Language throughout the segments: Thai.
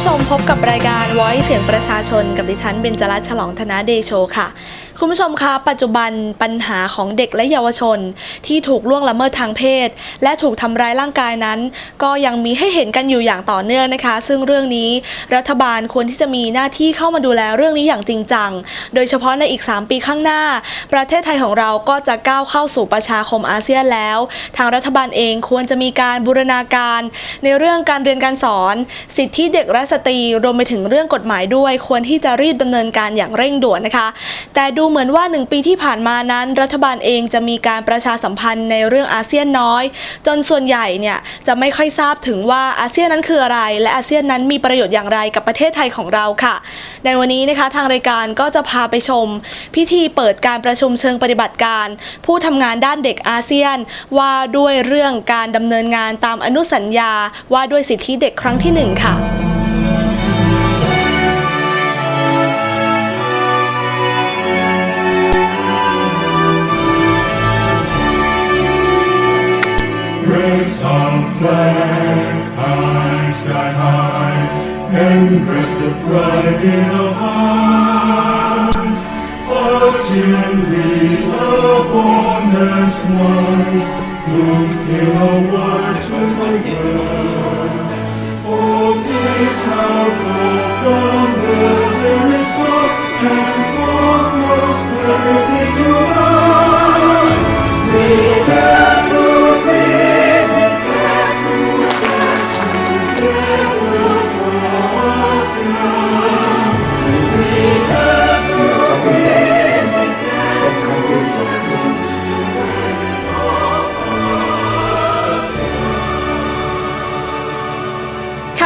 ผู้ชมพบกับรายการไว้เสียงประชาชนกับดิฉันเบญจรัตน์ฉลองธนาเดโชค่ะ คุณผู้ชมคะปัจจุบันปัญหาของเด็กและเยาวชน ที่ถูกล่วงละเมิดทางเพศ และถูกทำร้ายร่างกายนั้น ก็ยังมีให้เห็นกันอยู่อย่างต่อเนื่องนะคะ ซึ่งเรื่องนี้รัฐบาลควรที่จะมีหน้าที่เข้ามาดูแลเรื่องนี้อย่างจริงจัง โดยเฉพาะในอีก 3 ปีข้างหน้า ประเทศไทยของเราก็จะก้าวเข้าสู่ประชาคมอาเซียนแล้ว ทางรัฐบาลเองควรจะมีการบูรณาการ ในเรื่องการเรียนการสอน สิทธิเด็กและสตรีรวมไปถึงเรื่องกฎหมายด้วย ควรที่จะรีบดำเนินการอย่างเร่งด่วนนะคะ แต่ดูเหมือนว่า 1 ปีที่ผ่านมานั้น รัฐบาลเองจะมีการประชาสัมพันธ์ในเรื่องอาเซียนน้อย จนส่วนใหญ่เนี่ยจะไม่ค่อยทราบถึงว่าอาเซียนนั้นคืออะไร และอาเซียนนั้นมีประโยชน์อย่างไรกับประเทศไทยของเราค่ะ ในวันนี้นะคะทางรายการก็จะพาไปชม พิธีเปิดการประชุมเชิงปฏิบัติการ ผู้ทำงานด้านเด็กอาเซียน ว่าด้วยเรื่องการดำเนินงานตามอนุสัญญา ว่าด้วยสิทธิเด็กครั้งที่หนึ่งค่ะ flag high, sky high, and rest the pride in our heart. Are born as one, look in our waters like bird. For peace have come from the very and for prosperity to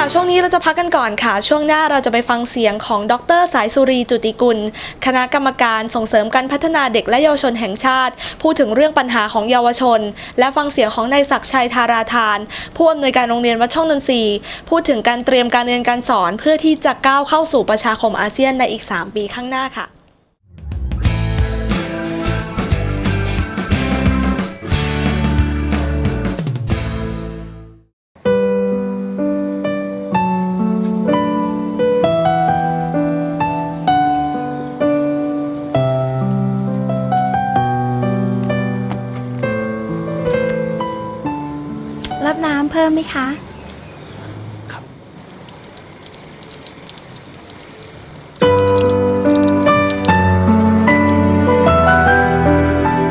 ค่ะช่วงนี้เราจะพักกันก่อนค่ะ ช่วงหน้าเราจะไปฟังเสียงของดรสายสุรีจุติกุล คณะกรรมการส่งเสริมการพัฒนาเด็กและเยาวชนแห่งชาติ พูดถึงเรื่องปัญหาของเยาวชน และฟังเสียงของนายศักชัยธาราธาน ผู้อำนวยการโรงเรียนวัดช่องนนทรีพูดถึงการเตรียมการเรียนการสอนเพื่อที่จะก้าวเข้าสู่ประชาคมอาเซียนในอีก 3 ปีข้างหน้าค่ะ รับน้ำเพิ่มไหมคะ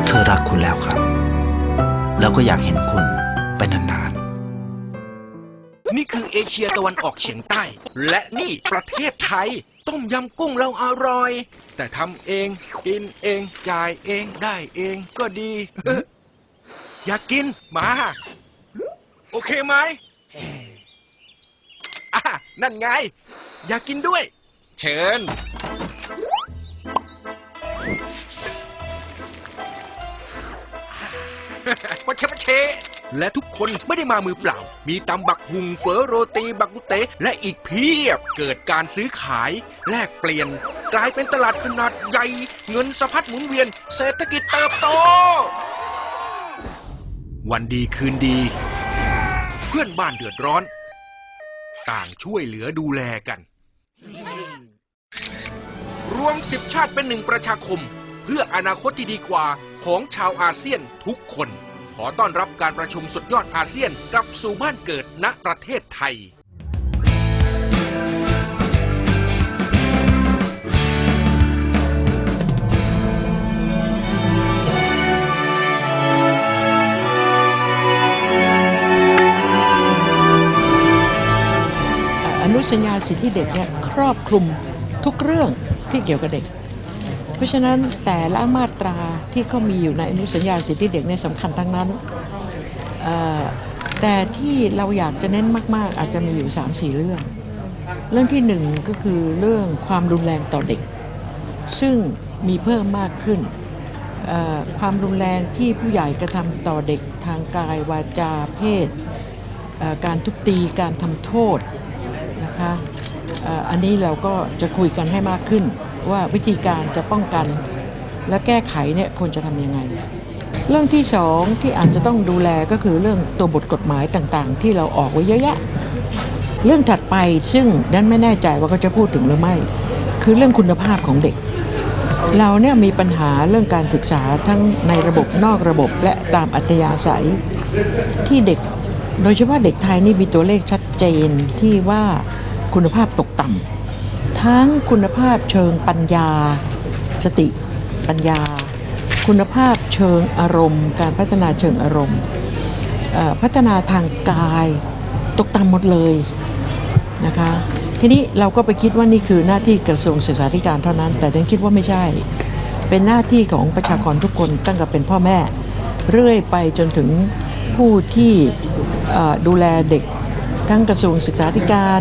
เธอรักคุณแล้วครับ แล้วก็อยากเห็นคุณไปนานนี่คือเอเชียตะวันออกเฉียงใต้ และนี่ประเทศไทย ต้มยำกุ้งเราอร่อย แต่ทำเองกินเอง จ่ายเองได้เองก็ดี อยากกินมา โอเคไหมอะนั่นไง อยากกินด้วย เชิญ ปะเชปะเช และทุกคนไม่ได้มามือเปล่า มีตำบักหุงเฟอโรตีบักกุเตและอีกเพียบ เกิดการซื้อขาย แลกเปลี่ยน กลายเป็นตลาดขนาดใหญ่ เงินสะพัดหมุนเวียน เศรษฐกิจเติบโต วันดีคืนดี เพื่อนบ้านเดือดร้อน ต่างช่วยเหลือดูแลกัน รวมสิบชาติเป็นหนึ่งประชาคม เพื่ออนาคตที่ดีกว่าของชาวอาเซียนทุกคน ขอต้อนรับการประชุมสุดยอดอาเซียนกลับสู่บ้านเกิดณประเทศไทย สัญญาสิทธิเด็กเนี่ยครอบคลุมทุกเรื่องที่เกี่ยวกับเด็ก เพราะฉะนั้นแต่ละมาตราที่เขามีอยู่ในอนุสัญญาสิทธิเด็กเนี่ยสำคัญทั้งนั้น แต่ที่เราอยากจะเน้นมาก ๆ อาจจะมีอยู่ 3-4 เรื่อง เรื่องที่หนึ่งก็คือเรื่องความรุนแรงต่อเด็ก ซึ่งมีเพิ่มมากขึ้นความรุนแรงที่ผู้ใหญ่กระทำต่อเด็กทางกายวาจาเพศ การทุบตีการทำโทษ นะคะอันนี้เราก็จะคุยกันให้มากขึ้น ว่าวิธีการจะป้องกัน และแก้ไขเนี่ยควรจะทำยังไง เรื่องที่สองที่อาจจะต้องดูแลก็คือเรื่องตัวบทกฎหมายต่างๆ ที่เราออกไว้เยอะแยะ เรื่องถัดไปซึ่งดันไม่แน่ใจว่าเขาจะพูดถึงหรือไม่ คือเรื่องคุณภาพของเด็ก เราเนี่ยมีปัญหาเรื่องการศึกษาทั้งในระบบนอกระบบและตามอัธยาศัยที่เด็ก โดยเฉพาะเด็กไทยนี่มีตัวเลขชัดเจนที่ว่า คุณภาพตกต่ำทั้งคุณภาพเชิงปัญญา สติ ปัญญา คุณภาพเชิงอารมณ์ การพัฒนาเชิงอารมณ์ พัฒนาทางกายตกต่ำหมดเลยนะคะทีนี้เราก็ไปคิดว่านี่คือหน้าที่กระทรวงศึกษาธิการเท่านั้น แต่ดันคิดว่าไม่ใช่ เป็นหน้าที่ของประชากรทุกคนตั้งแต่เป็นพ่อแม่ เรื่อยไปจนถึงผู้ที่ดูแลเด็กทั้งกระทรวงศึกษาธิการ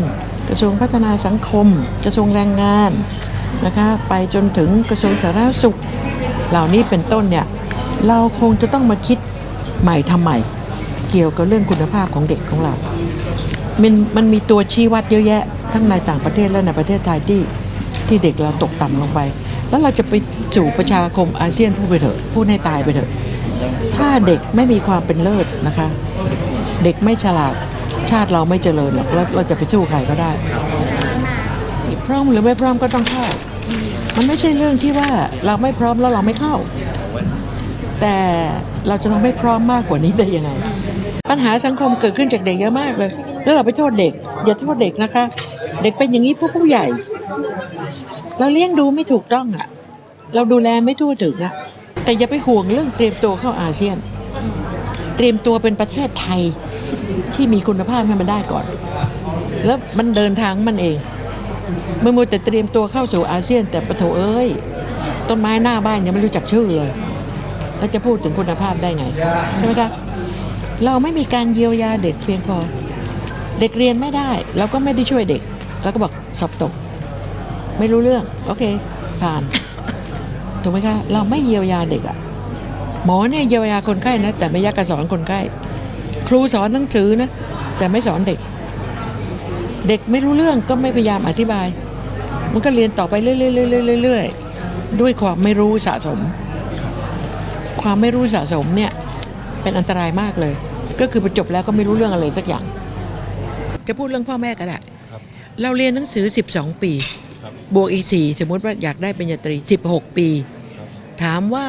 กระทรวงพัฒนาสังคม กระทรวงแรงงานนะคะไปจนถึงกระทรวงสาธารณสุข เหล่านี้เป็นต้นเนี่ยเราคงจะต้องมาคิดใหม่ทำใหม่ เกี่ยวกับเรื่องคุณภาพของเด็กของเรา มันมันมีตัวชี้วัดเยอะแยะ ทั้งในต่างประเทศและในประเทศไทยที่ที่เด็กเราตกต่ำลงไป แล้วเราจะไปสู่ประชาคมอาเซียนพูดไปเถอะพูดให้ตายไปเถอะ ถ้าเด็กไม่มีความเป็นเลิศนะคะ เด็กไม่ฉลาด ชาติเราไม่เจริญหรอกแล้วเราจะไปสู้ใครก็ได้พร้อมหรือไม่พร้อมก็ต้องเข้า มันไม่ใช่เรื่องที่ว่าเราไม่พร้อมแล้วเราไม่เข้า แต่เราจะทำให้พร้อมมากกว่านี้ได้ยังไง ปัญหาสังคมเกิดขึ้นจากเด็กเยอะมากเลย แล้วเราไปโทษเด็ก อย่าโทษเด็กนะคะ เด็กเป็นอย่างนี้พราะผู้ใหญ่ เราเลี้ยงดูไม่ถูกต้องอะ เราดูแลไม่ทั่วถึงอะแต่อย่าไปห่วงเรื่องเตรียมตัวเข้าอาเซียน เตรียมตัวเป็นประเทศไทย ที่มีคุณภาพให้มันได้ก่อน แล้วมันเดินทางมันเองเมื่อมัวแต่เตรียมตัวเข้าสู่อาเซียน แต่ปะโถเอ้ย ต้นไม้หน้าบ้านยังไม่รู้จักชื่อเลย แล้วจะพูดถึงคุณภาพได้ไง ใช่ไหมคะเราไม่มีการเยียวยาเด็กเพียงพอ เด็กเรียนไม่ได้เราก็ไม่ได้ช่วยเด็ก แล้วก็บอกสอบตก ไม่รู้เรื่อง โอเค ผ่านถูกไหมคะเราไม่เยียวยาเด็กอะหมอเนี่ยเยียวยาคนไข้นะแต่ไม่ยักกระสอนคนไข้ ครูสอนหนังสือนะ แต่ไม่สอนเด็ก เด็กไม่รู้เรื่องก็ไม่พยายามอธิบาย มันก็เรียนต่อไปเรื่อยๆๆๆเรื่อยๆด้วยความไม่รู้สะสม ความไม่รู้สะสมเนี่ยเป็นอันตรายมากเลย ก็คือพอจบแล้วก็ไม่รู้เรื่องอะไรสักอย่าง จะพูดเรื่องพ่อแม่ก็ได้เราเรียนหนังสือ 12 ปี บวกอีก 4 สมมติว่าอยากได้ปริญญาตรี 16 ปี ถามว่า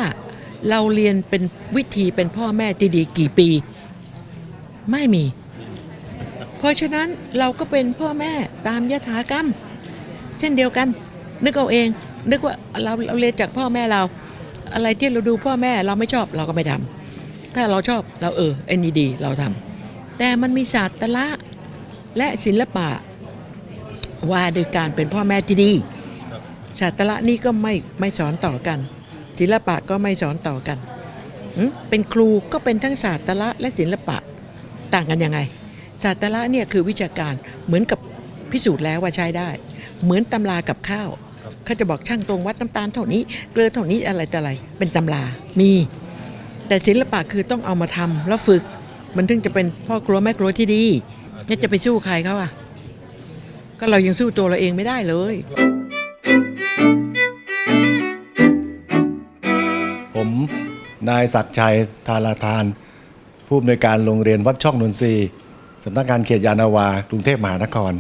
เราเรียนเป็นวิธีเป็นพ่อแม่ที่ดีกี่ปี ไม่มี เพราะฉะนั้นเราก็เป็นพ่อแม่ตามยถากรรม เช่นเดียวกัน นึกเอาเอง นึกว่าเราเราเรียนจากพ่อแม่เรา อะไรที่เราดูพ่อแม่เราไม่ชอบเราก็ไม่ทำถ้าเราชอบเราเออไอ้นี่ดีเราทำแต่มันมีศาสตร์ละและศิลปะว่าโดยการเป็นพ่อแม่ที่ดีศาสตร์ละนี่ก็ไม่ไม่สอนต่อกัน ศิลปะก็ไม่สอนต่อกัน เป็นครูก็เป็นทั้งศาสตร์ละและศิลปะ ต่างกันยังไงศาสตร์ละเนี่ยคือวิชาการเหมือนกับพิสูจน์แล้วว่าใช้ได้ เหมือนตำรากับข้าวเขาจะบอกช่างตรงวัดน้ำตาลเท่านี้เกลือเท่านี้อะไรแต่อะไรเป็นตำรามี แต่ศิลปะคือต้องเอามาทำแล้วฝึก มันถึงจะเป็นพ่อครัวแม่ครัวที่ดีนี่จะไปสู้ใครเขาอะก็เรายังสู้ตัวเราเองไม่ได้เลย ผมนายศักดิ์ชัยทาราทาน ผู้อำนวยการโรงเรียนวัดช่องนนทรีย์สำนักงานเขตยานาวา กรุงเทพมหานคร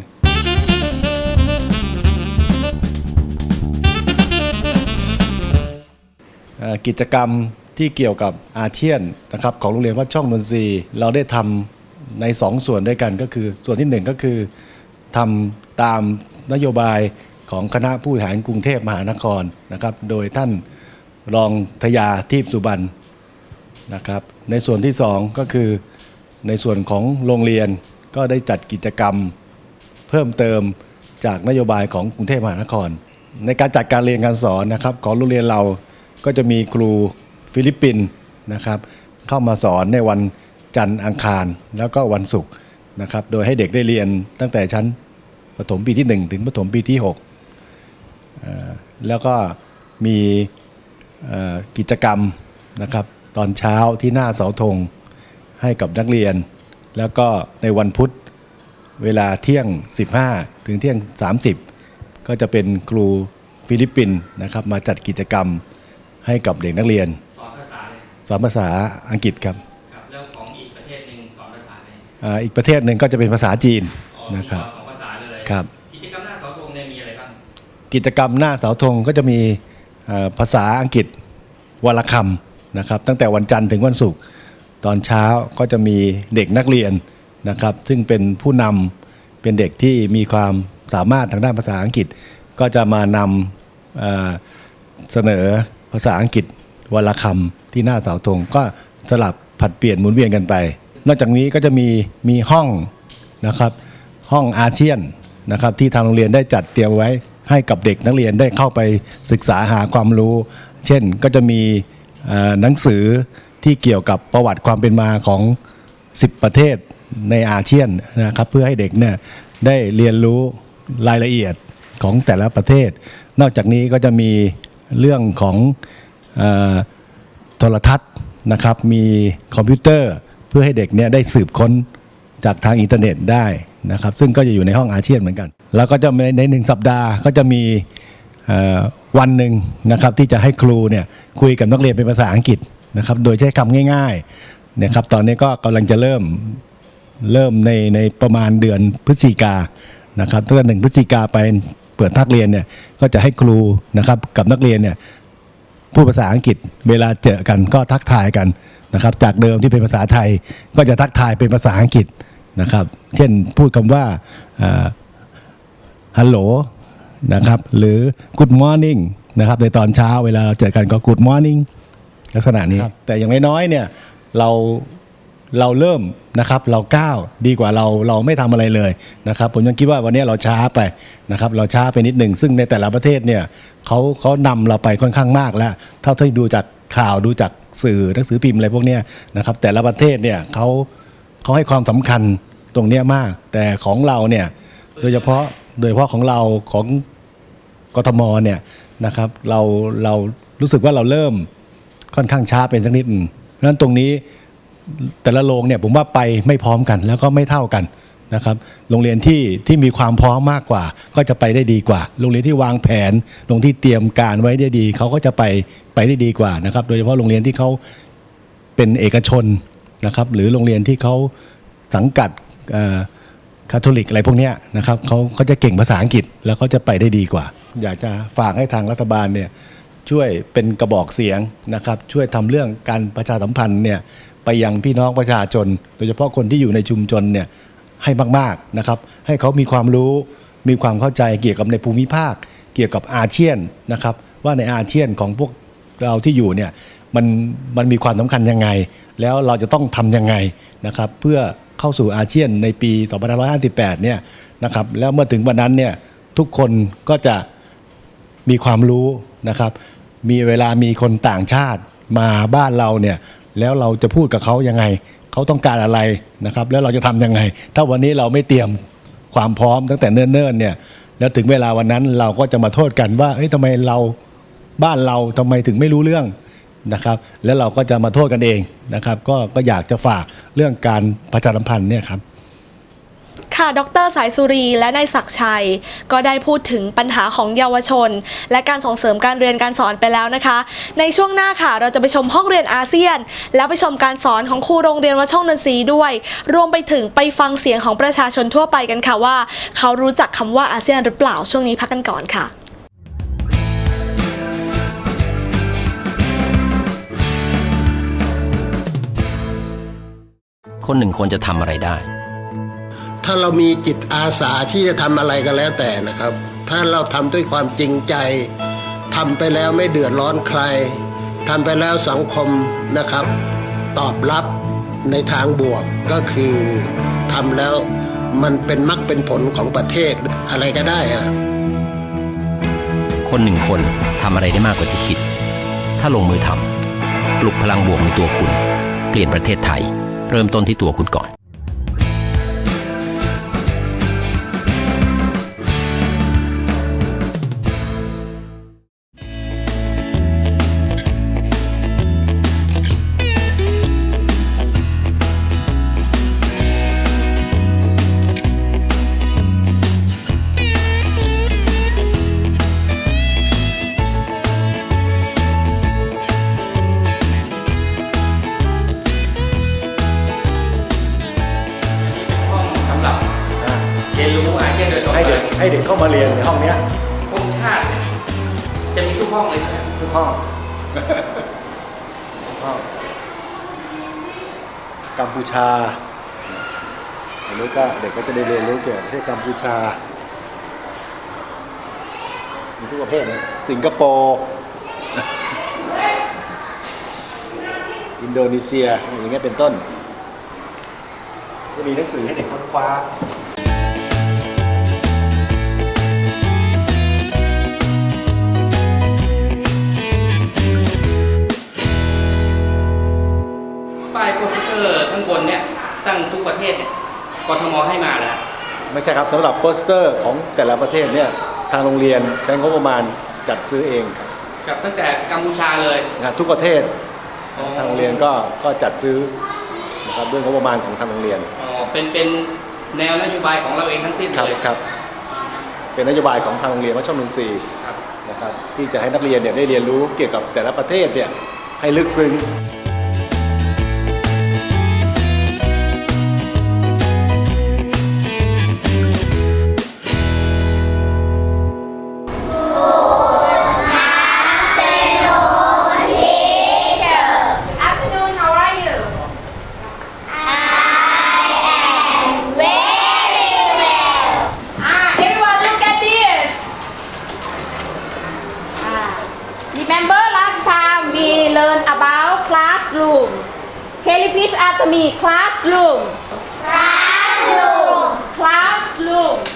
กิจกรรมที่เกี่ยวกับอาเซียนนะครับของโรงเรียนวัดช่องนนทรีย์เราได้ทำใน 2 ส่วนด้วยกันก็คือ ส่วนที่ 1 ก็คือทำตามนโยบายของคณะผู้บริหารกรุงเทพมหานครนะครับ โดยท่านรองทยาทีพสุบรรณนะครับ ในส่วนที่ 2 ก็คือในส่วนของโรงเรียนก็ได้จัดกิจกรรมเพิ่มเติมจากนโยบายของกรุงเทพมหานคร ในการจัดการเรียนการสอนนะครับของโรงเรียนเราก็จะมีครูฟิลิปปินส์นะครับ เข้ามาสอนในวันจันทร์อังคารแล้วก็วันศุกร์นะครับ โดยให้เด็กได้เรียนตั้งแต่ชั้นประถมปีที่ 1 ถึงประถมปีที่6แล้วก็มีกิจกรรมนะครับ ตอนเช้าที่หน้าเสาธงให้กับนักเรียน แล้วก็ในวันพุธเวลาเที่ยง 15 ถึงเที่ยง 30 ก็จะเป็นครูฟิลิปปินส์นะครับมาจัดกิจกรรมให้กับเด็กนักเรียน สอนภาษาเลยสอนภาษาอังกฤษครับครับแล้วของอีกประเทศหนึ่งสอนภาษาเลยอ่าอีกประเทศหนึ่งก็จะเป็นภาษาจีนอ๋อมีนะคสรัอบนสองภาษาเลยครับ กิจกรรมหน้าเสาธงเนี่ยมีอะไรบ้างกิจกรรมหน้าเสาธงก็จะมีเอ่อภาษาอังกฤษวันละคำ นะครับตั้งแต่วันจันทร์ถึงวันศุกร์ตอนเช้าก็จะมีเด็กนักเรียนนะครับ ซึ่งเป็นผู้นำเป็นเด็กที่มีความสามารถทางด้านภาษาอังกฤษ ก็จะมานำเเสนอภาษาอังกฤษวันลคำที่หน้าเสาธงก็สลับผัดเปลี่ยนหมุนเวียนกันไป นอกจากนี้ก็จะมีมีห้องนะครับห้องอาเซียนนะครับที่ทางโรงเรียนได้จัดเตรียมไว้ให้กับเด็กนักเรียนได้เข้าไปศึกษาหาความรู้ เช่นก็จะมี หนังสือที่เกี่ยวกับประวัติความเป็นมาของ 10 ประเทศในอาเซียนนะครับเพื่อให้เด็กเนี่ยได้เรียนรู้รายละเอียดของแต่ละประเทศ นอกจากนี้ก็จะมีเรื่องของโทรทัศน์นะครับ มีคอมพิวเตอร์เพื่อให้เด็กเนี่ยได้สืบค้นจากทางอินเทอร์เน็ตได้นะครับ ซึ่งก็จะอยู่ในห้องอาเซียนเหมือนกัน แล้วก็จะในหนึ่งสัปดาห์ก็จะมี วันหนึ่งนะครับที่จะให้ครูเนี่ยคุยกับนักเรียนเป็นภาษาอังกฤษนะครับโดยใช้คำง่ายๆนะครับตอนนี้ก็กำลังจะเริ่มเริ่มในในประมาณเดือนพฤศจิกานะครับตั้งแต่หนึ่งพฤศจิกาไปเปิดภาคเรียนเนี่ยก็จะให้ครูนะครับกับนักเรียนเนี่ยพูดภาษาอังกฤษเวลาเจอกันก็ทักทายกันนะครับจากเดิมที่เป็นภาษาไทยก็จะทักทายเป็นภาษาอังกฤษนะครับ เช่นพูดคำว่าฮัลโหล นะครับ หรือ good morning นะครับในตอนเช้าเวลาเราเจอกันก็ good morning ลักษณะนี้ แต่อย่างน้อยๆเนี่ยเราเราเริ่มนะครับ เราก้าวดีกว่าเราเราไม่ทำอะไรเลยนะครับ ผมยังคิดว่าวันนี้เราช้าไปนะครับ เราช้าไปนิดหนึ่งซึ่งในแต่ละประเทศเนี่ยเขาเขานำเราไปค่อนข้างมากแล้ว เท่าที่ดูจากข่าวดูจากสื่อหนังสือพิมพ์อะไรพวกเนี้ยนะครับ แต่ละประเทศเนี่ยเขาเขาให้ความสำคัญตรงเนี้ยมาก แต่ของเราเนี่ยโดยเฉพาะโดยเฉพาะของเราของ กทมเนี่ยนะครับเราเรารู้สึกว่าเราเริ่มค่อนข้างช้าเป็นสักนิดนึงเพราะฉะนั้นตรงนี้แต่ละโรงเนี่ยผมว่าไปไม่พร้อมกันแล้วก็ไม่เท่ากันนะครับโรงเรียนที่ที่มีความพร้อมมากกว่า ก็จะไปได้ดีกว่า โรงเรียนที่วางแผนตรงที่เตรียมการไว้ได้ดีเขาก็จะไปไปได้ดีกว่านะครับโดยเฉพาะโรงเรียนที่เขาเป็นเอกชนนะครับหรือโรงเรียนที่เขาสังกัดคาทอลิกอะไรพวกนี้นะครับเขาเขาจะเก่งภาษาอังกฤษแล้วเขาจะไปได้ดีกว่า อยากจะฝากให้ทางรัฐบาลเนี่ยช่วยเป็นกระบอกเสียงนะครับ ช่วยทำเรื่องการประชาสัมพันธ์เนี่ยไปยังพี่น้องประชาชน โดยเฉพาะคนที่อยู่ในชุมชนเนี่ยให้มากๆนะครับ ให้เขามีความรู้มีความเข้าใจเกี่ยวกับในภูมิภาค เกี่ยวกับอาเซียนนะครับ ว่าในอาเซียนของพวกเราที่อยู่เนี่ยมันมันมีความสำคัญยังไง แล้วเราจะต้องทำยังไงนะครับ เพื่อเข้าสู่อาเซียนในปี 2558 เนี่ยนะครับแล้วเมื่อถึงวันนั้นเนี่ยทุกคนก็จะ มีความรู้นะครับ มีเวลามีคนต่างชาติมาบ้านเราเนี่ยแล้วเราจะพูดกับเขายังไง เขาต้องการอะไรนะครับ แล้วเราจะทำยังไง ถ้าวันนี้เราไม่เตรียมความพร้อมตั้งแต่เนิ่นๆเนี่ยแล้วถึงเวลาวันนั้นเราก็จะมาโทษกันว่าเฮ้ยทำไมเราบ้านเราทำไมถึงไม่รู้เรื่องนะครับ แล้วเราก็จะมาโทษกันเองนะครับ ก็ก็อยากจะฝากเรื่องการประชาสัมพันธ์เนี่ยครับ ค่ะ ดรสายสุรีและนายศักชัย ก็ได้พูดถึงปัญหาของเยาวชน และการส่งเสริมการเรียนการสอนไปแล้วนะคะ ในช่วงหน้าค่ะเราจะไปชมห้องเรียนอาเซียน แล้วไปชมการสอนของครูโรงเรียนวัดช่องนนทรีด้วย รวมไปถึงไปฟังเสียงของประชาชนทั่วไปกันค่ะว่า เขารู้จักคำว่าอาเซียนหรือเปล่าช่วงนี้พักกันก่อนค่ะคนหนึ่งควรจะทำอะไรได้ ถ้าเรามีจิตอาสาที่จะทำอะไรก็แล้วแต่นะครับ ถ้าเราทำด้วยความจริงใจทำไปแล้วไม่เดือดร้อนใครทำไปแล้วสังคมนะครับ ตอบรับในทางบวกก็คือทำแล้วมันเป็นมรรคเป็นผลของประเทศอะไรก็ได้อะคนหนึ่งคนทำอะไรได้มากกว่าที่คิด ถ้าลงมือทำปลุกพลังบวกในตัวคุณ เปลี่ยนประเทศไทย เริ่มต้นที่ตัวคุณก่อน เด็กให้เด็กเข้ามาเรียนในห้องเนี้ยทุกชาติเนี่ยจะมีทุกห้องเลยใช่ไหมทุกห้องทุกห้องกัมพูชาอันนี้ก็เด็กก็จะได้เรียนรู้เกี่ยวกับประเทศกัมพูชามีทุกประเภทเลยสิงคโปร์อินโดนีเซียอย่างเงี้ยเป็นต้น ก็มีหนังสือให้เด็กค้นคว้า ป้ายโปสเตอร์ข้างบนเนี่ยตั้งทุกประเทศเนี่ยกทมให้มาแล้วไม่ใช่ครับสำหรับโปสเตอร์ของแต่ละประเทศเนี่ยทางโรงเรียนใช้งบประมาณจัดซื้อเองครับกับตั้งแต่กัมพูชาเลยนะทุกประเทศทางโรงเรียนก็ก็จัดซื้อนะครับด้วยงบประมาณของทางโรงเรียนอ๋อเป็นเป็นแนวนโยบายของเราเองทั้งสิ้นครับเลยครับเป็นนโยบายของทางโรงเรียนวัดช่องนนทรีย์ครับนะครับที่จะให้นักเรียนเนี่ยได้เรียนรู้เกี่ยวกับแต่ละประเทศเนี่ยให้ลึกซึ้ง after me? Classroom. Classroom. Classroom.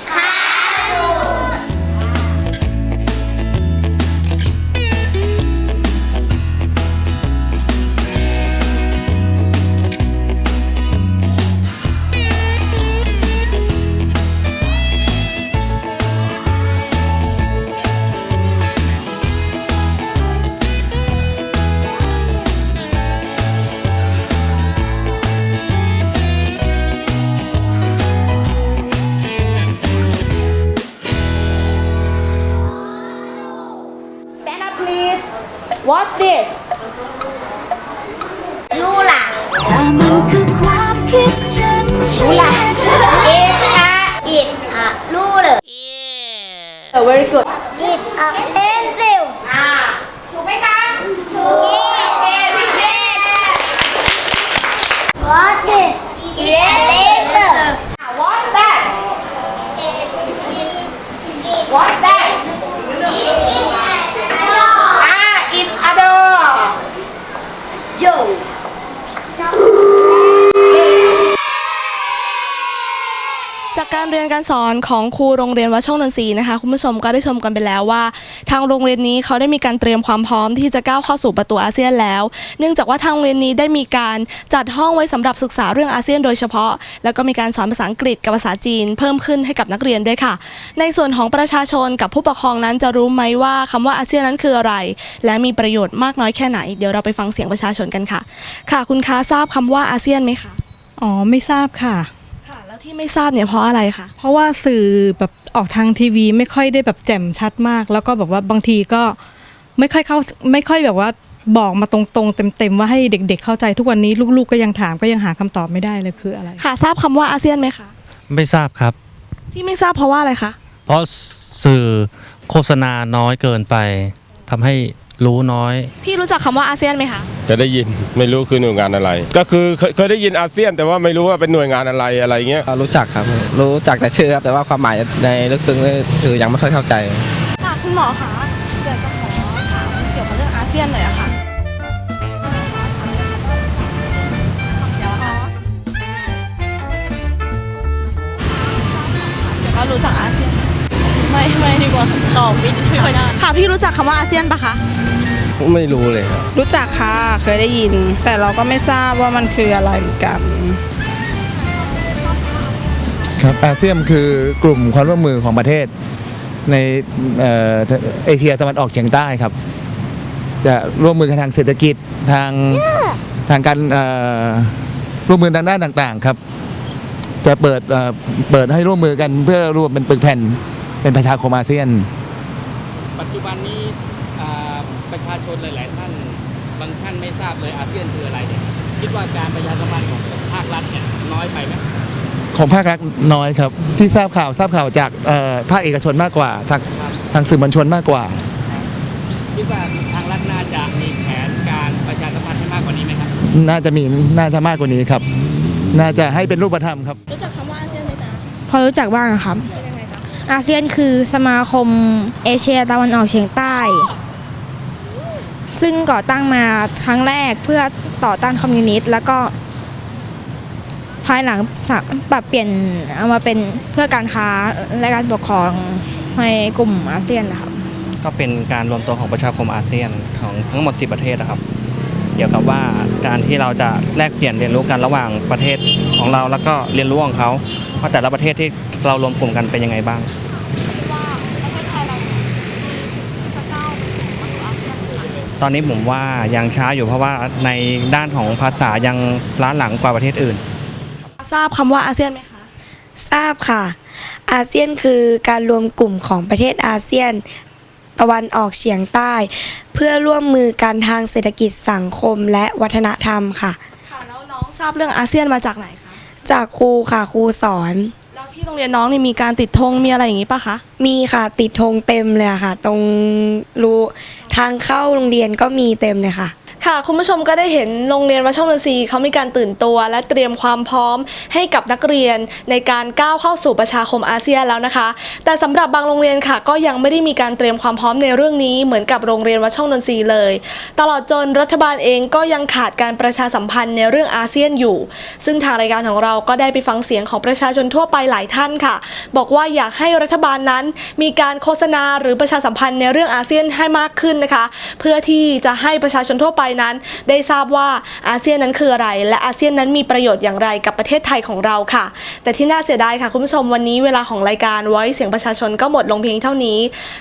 What's this รู้ล่ะถ้ามันคือความคิดฉันรู้ล่ะ It's a อิดอะรู้เลย very good อิดอะเพนซิลอ่าถูกไหมคะถูก Very good What is eraser จากการเรียนการสอนของครูโรงเรียนวัดช่องนนทรีนะคะคุณผู้ชมก็ได้ชมกันไปแล้วว่า ทางโรงเรียนนี้เขาได้มีการเตรียมความพร้อมที่จะก้าวเข้าสู่ประตูอาเซียนแล้ว เนื่องจากว่าทางโรงเรียนนี้ได้มีการจัดห้องไว้สำหรับศึกษาเรื่องอาเซียนโดยเฉพาะ แล้วก็มีการสอนภาษาอังกฤษกับภาษาจีน เพิ่มขึ้นให้กับนักเรียนด้วยค่ะ ในส่วนของประชาชนกับผู้ปกครองนั้นจะรู้ไหมว่าคำว่าอาเซียนนั้นคืออะไร และมีประโยชน์มากน้อยแค่ไหน เดี๋ยวเราไปฟังเสียงประชาชนกันค่ะ ค่ะ คุณคะทราบคำว่าอาเซียนไหมคะอ๋อไม่ทราบค่ะ ที่ไม่ทราบเนี่ยเพราะอะไรคะเพราะว่าสื่อแบบออกทางทีวีไม่ค่อยได้แบบแจ่มชัดมาก แล้วก็แบบว่าบางทีก็ไม่ค่อยเข้าไม่ค่อยแบบว่าบอกมาตรงๆ เต็มๆว่าให้เด็ก ๆ เข้าใจทุกวันนี้ลูกๆก็ยังถามก็ยังหาคำตอบไม่ได้เลยคืออะไร ค่ะ ทราบคำว่าอาเซียนไหมคะไม่ทราบครับ ที่ไม่ทราบเพราะว่าอะไรคะเพราะสื่อโฆษณาน้อยเกินไปทำให้ รู้น้อย พี่รู้จักคำว่าอาเซียนไหมคะจะได้ยินไม่รู้คือหน่วยงานอะไร ก็คือเคยเคยได้ยินอาเซียน แต่ว่าไม่รู้ว่าเป็นหน่วยงานอะไรอะไรเงี้ยรู้จักครับ รู้จักแต่ชื่อครับ แต่ว่าความหมายในลึกซึ้งนี่คือยังไม่ค่อยเข้าใจ ค่ะคุณหมอคะเดี๋ยวจะขอถามเกี่ยวกับเรื่องอาเซียนหน่อยอะค่ะ ไม่ไม่ดีกว่าตอบไม่ไม่ค่อยได้ค่ะพี่รู้จักคำว่าอาเซียนปะคะ ไม่รู้เลยครับรู้จักค่ะเคยได้ยิน แต่เราก็ไม่ทราบว่ามันคืออะไรเหมือนกันครับอาเซียนคือกลุ่มความร่วมมือของประเทศ ในเอ่อเอเชียตะวันออกเฉียงใต้ครับ จะร่วมมือกันทางเศรษฐกิจทางทางการเอ่อร่วมมือทางด้านต่างๆครับ จะเปิดเอ่อเปิดให้ร่วมมือกันเพื่อรวมเป็นปึกแผ่น เป็นประชาคมอาเซียน ปัจจุบันนี้อ่าประชาชนหลาย ๆ ท่าน บางท่านไม่ทราบเลยอาเซียนคืออะไรเนี่ยคิดว่าการประชาสัมพันธ์ของภาครัฐเนี่ยน้อยไปไหมของภาครัฐน้อยครับ ที่ทราบข่าวทราบข่าวจากเอ่อภาคเอกชนมากกว่า ทางทางสื่อมวลชนมากกว่า คิดว่าทางรัฐน่าจะมีแผนการประชาสัมพันธ์ให้มากกว่านี้ไหมครับ น่าจะมีน่าจะมากกว่านี้ครับ น่าจะให้เป็นรูปธรรมครับ รู้จักคำว่าอาเซียนไหมจ๊ะพอรู้จักบ้างอะครับเป็นยังไงจ๊ะ อาเซียนคือสมาคมเอเชียตะวันออกเฉียงใต้ ซึ่งก่อตั้งมาครั้งแรกเพื่อต่อต้านคอมมิวนิสต์แล้วก็ภายหลังปรับเปลี่ยนเอามาเป็นเพื่อการค้าและการปกครองในกลุ่มอาเซียนนะครับก็เป็นการรวมตัวของประชาคมอาเซียนของทั้งหมด 10 ประเทศนะครับ เกี่ยวกับว่าการที่เราจะแลกเปลี่ยนเรียนรู้กันระหว่างประเทศของเราแล้วก็เรียนรู้ของเขาว่าแต่ละประเทศที่เรารวมกลุ่มกันเป็นยังไงบ้าง ตอนนี้ผมว่ายังช้าอยู่เพราะว่าในด้านของภาษายังล้าหลังกว่าประเทศอื่น ทราบคำว่าอาเซียนไหมคะ ทราบค่ะ อาเซียนคือการรวมกลุ่มของประเทศอาเซียน ตะวันออกเฉียงใต้ เพื่อร่วมมือกันทางเศรษฐกิจสังคมและวัฒนธรรมค่ะ ค่ะแล้วน้องทราบเรื่องอาเซียนมาจากไหนคะจากครูค่ะครูสอน แล้วที่โรงเรียนน้องนี่มีการติดธงมีอะไรอย่างนี้ปะคะมีค่ะติดธงเต็มเลยอะค่ะ ตรงรูทางเข้าโรงเรียนก็มีเต็มเลยค่ะ ค่ะ คุณผู้ชมก็ได้เห็นโรงเรียนวัดช่องนนทรีย์เขามีการตื่นตัวและเตรียมความพร้อมให้กับนักเรียนในการก้าวเข้าสู่ประชาคมอาเซียนแล้วนะคะ แต่สำหรับบางโรงเรียนค่ะก็ยังไม่ได้มีการเตรียมความพร้อมในเรื่องนี้เหมือนกับโรงเรียนวัดช่องนนทรีย์เลย ตลอดจนรัฐบาลเองก็ยังขาดการประชาสัมพันธ์ในเรื่องอาเซียนอยู่ ซึ่งทางรายการของเราก็ได้ไปฟังเสียงของประชาชนทั่วไปหลายท่านค่ะ บอกว่าอยากให้รัฐบาลนั้น มีการโฆษณาหรือประชาสัมพันธ์ในเรื่องอาเซียนให้มากขึ้นนะคะ เพื่อที่จะให้ประชาชนทั่วไปนั้น ได้ทราบว่าอาเซียนนั้นคืออะไร และอาเซียนนั้นมีประโยชน์อย่างไรกับประเทศไทยของเราค่ะ แต่ที่น่าเสียดายค่ะคุณผู้ชมวันนี้เวลาของรายการ Voice เสียงประชาชนก็หมดลงเพียงเท่านี้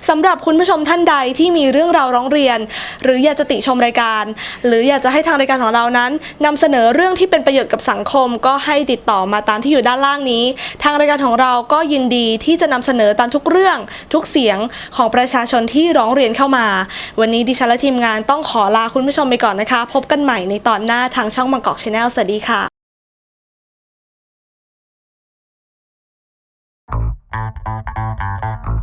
สำหรับคุณผู้ชมท่านใดที่มีเรื่องราวร้องเรียน หรืออยากจะติชมรายการ หรืออยากจะให้ทางรายการของเรานั้นนำเสนอเรื่องที่เป็นประโยชน์กับสังคม ก็ให้ติดต่อมาตามที่อยู่ด้านล่างนี้ ทางรายการของเราก็ยินดีที่จะนำเสนอตามทุกเรื่องทุกเสียงของประชาชนที่ร้องเรียนเข้ามา วันนี้ดิฉันและทีมงานต้องขอลาคุณผู้ชมไปก่อนนะคะ พบกันใหม่ในตอนหน้าทางช่องบางกอกชาแนลสวัสดีค่ะ Thank